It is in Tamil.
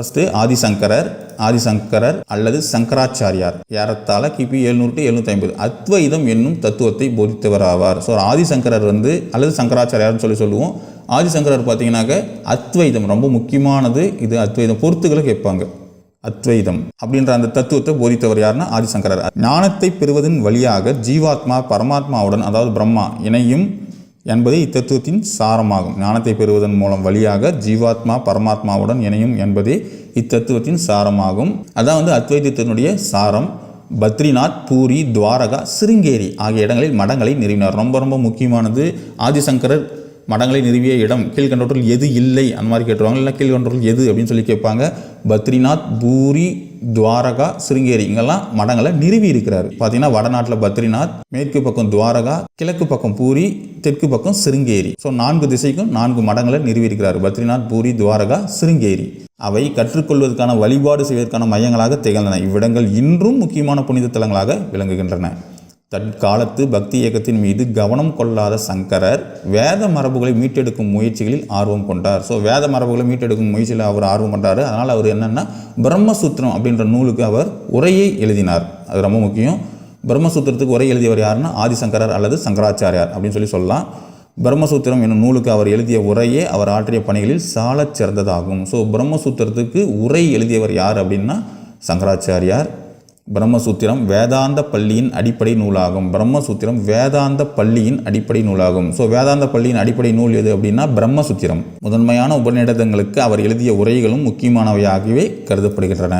ஃபஸ்ட்டு ஆதிசங்கரர் ஆதிசங்கரர் அல்லது சங்கராச்சாரியார் ஏறத்தாழ கிபி எழுநூறு டு எழுநூற்றி ஐம்பது அத்வைதம் என்னும் தத்துவத்தை போதித்தவர் ஆவார் ஸோ ஆதிசங்கரர் வந்து அல்லது சங்கராச்சாரியார்னு சொல்லி சொல்லுவோம். ஆதிசங்கரர் பார்த்தீங்கன்னாக்க அத்வைதம் ரொம்ப முக்கியமானது. இது அத்வைதம் பொறுத்துக்களை கேட்பாங்க. அத்வைதம் அப்படின்ற அந்த தத்துவத்தை போதித்தவர் யாருன்னா ஆதிசங்கரர் ஞானத்தை பெறுவதன் வழியாக ஜீவாத்மா பரமாத்மாவுடன் அதாவது பிரம்மா இணையும் என்பது இத்தத்துவத்தின் சாரமாகும். ஞானத்தை பெறுவதன் மூலம் வழியாக ஜீவாத்மா பரமாத்மாவுடன் இணையும் என்பதே இத்தத்துவத்தின் சாரமாகும். அதான் வந்து அத்வைதத்தினுடைய சாரம். பத்ரிநாத் பூரி துவாரகா சிருங்கேரி ஆகிய இடங்களில் மடங்களை நிறுவினார். ரொம்ப ரொம்ப முக்கியமானது. ஆதிசங்கரர் மடங்களை நிறுவிய இடம். கீழ்கண்டோற்றில் எது இல்லை? அந்த மாதிரி கேட்டுருவாங்க. இல்லை கீழ்கண்டோற்றில் எது அப்படின்னு சொல்லி கேட்பாங்க. பத்ரிநாத் பூரி துவாரகா சிருங்கேரி இங்கெல்லாம் மடங்களை நிறுவி இருக்கிறார். பார்த்தீங்கன்னா வடநாட்டில் பத்ரிநாத் மேற்கு பக்கம் துவாரகா கிழக்கு பக்கம் பூரி தெற்கு பக்கம் சிருங்கேரி. ஸோ நான்கு திசைக்கும் நான்கு மடங்களை நிறுவியிருக்கிறார் பத்ரிநாத் பூரி துவாரகா சிருங்கேரி. அவை கற்றுக்கொள்வதற்கான வழிபாடு செய்வதற்கான மையங்களாக திகழ்ந்தன. இவ்விடங்கள் இன்றும் முக்கியமான புனித தலங்களாக விளங்குகின்றன. தற்காலத்து பக்தி இயக்கத்தின் மீது கவனம் கொள்ளாத சங்கரர் வேத மரபுகளை மீட்டெடுக்கும் முயற்சிகளில் ஆர்வம் கொண்டார். ஸோ வேத மரபுகளை மீட்டெடுக்கும் முயற்சியில் அவர் ஆர்வம் கொண்டார். அதனால் அவர் என்னென்னா பிரம்மசூத்திரம் அப்படின்ற நூலுக்கு அவர் உரையை எழுதினார். அது ரொம்ப முக்கியம். பிரம்மசூத்திரத்துக்கு உரை எழுதியவர் யாருன்னா ஆதிசங்கரர் அல்லது சங்கராச்சாரியார் அப்படின்னு சொல்லி சொல்லலாம். பிரம்மசூத்திரம் என்னும் நூலுக்கு அவர் எழுதிய உரையே அவர் ஆற்றிய பணிகளில் சாலச் சிறந்ததாகும். ஸோ பிரம்மசூத்திரத்துக்கு உரை எழுதியவர் யார் அப்படின்னா சங்கராச்சாரியார். பிரம்மசூத்திரம் வேதாந்த பள்ளியின் அடிப்படை நூலாகும். பிரம்மசூத்திரம் வேதாந்த பள்ளியின் அடிப்படை நூலாகும். ஸோ வேதாந்த பள்ளியின் அடிப்படை நூல் எது அப்படின்னா பிரம்மசூத்திரம். முதன்மையான உபநிடதங்களுக்கு அவர் எழுதிய உரைகளும் முக்கியமானவையாகவே கருதப்படுகின்றன.